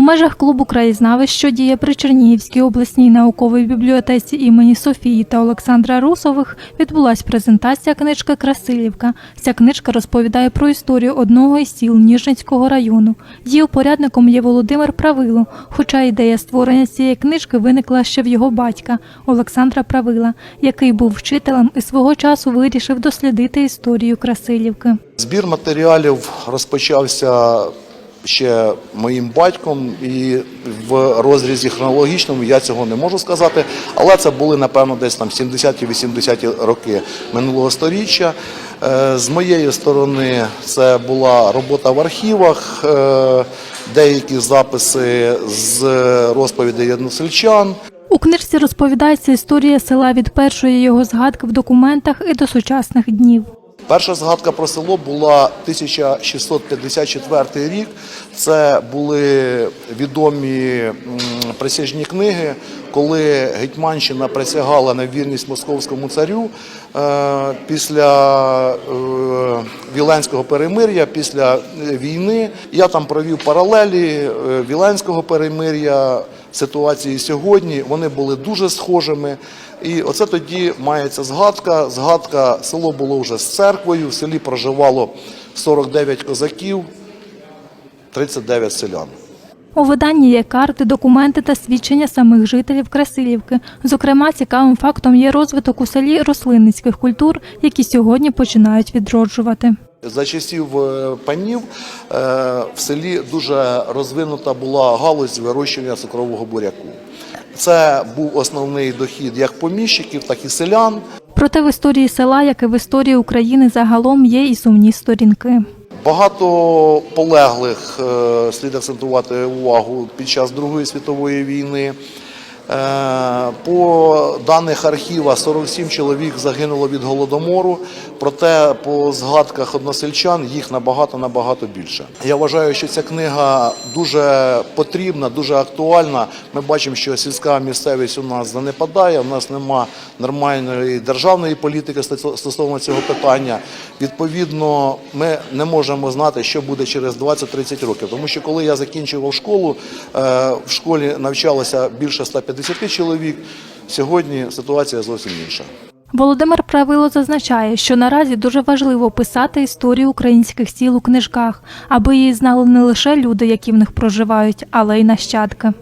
межах клубу краєзнавець, що діє при Чернігівській обласній науковій бібліотеці імені Софії та Олександра Русових, відбулась презентація книжки Красилівка. Ця книжка розповідає про історію одного із сіл Ніжницького району. Її упорядником є Володимир Правило, хоча ідея створення цієї книжки виникла ще в його батька Олександра Правила, який був вчителем і свого часу вирішив дослідити історію Красилівки. Збір матеріалів розпочався ще моїм батьком, і в розрізі хронологічному я цього не можу сказати, але це були, напевно, десь там 70-ті, 80-ті роки минулого сторіччя. Е, З моєї сторони це була робота в архівах, е, деякі записи з розповідей односельчан. У книжці розповідається історія села від першої його згадки в документах і до сучасних днів. Перша згадка про село була 1654 рік. Це були відомі присяжні книги, коли Гетьманщина присягала на вірність московському царю е, після е, Віленського перемир'я, після е, війни. Я там провів паралелі Віленського перемир'я ситуації сьогодні. Вони були дуже схожими. І оце тоді мається згадка. Згадка село було вже з церквою. В селі проживало 49 козаків, 39 селян. У виданні є карти, документи та свідчення самих жителів Красилівки. Зокрема, цікавим фактом є розвиток у селі рослинницьких культур, які сьогодні починають відроджувати. За часів е, панів е, в селі дуже розвинута була галузь вирощування цукрового буряку. Це був основний дохід як поміщиків, так і селян. Проте в історії села, як і в історії України загалом, є і сумні сторінки. Багато полеглих е, слід акцентувати увагу під час Другої світової війни. Е, По даних архіва 47 чоловік загинуло від голодомору, проте по згадках односельчан їх набагато набагато більше. Я вважаю, що ця книга дуже потрібна, дуже актуальна. Ми бачимо, що сільська місцевість у нас занепадає. У нас нема нормальної державної політики стосовно цього питання. Відповідно, ми не можемо знати, що буде через 20-30 років. Тому що коли я закінчував школу, е, в школі навчалося більше 150 чоловік. Сьогодні ситуація зовсім інша. Володимир Правило зазначає, що наразі дуже важливо писати історію українських сіл у книжках, аби її знали не лише люди, які в них проживають, але й нащадки.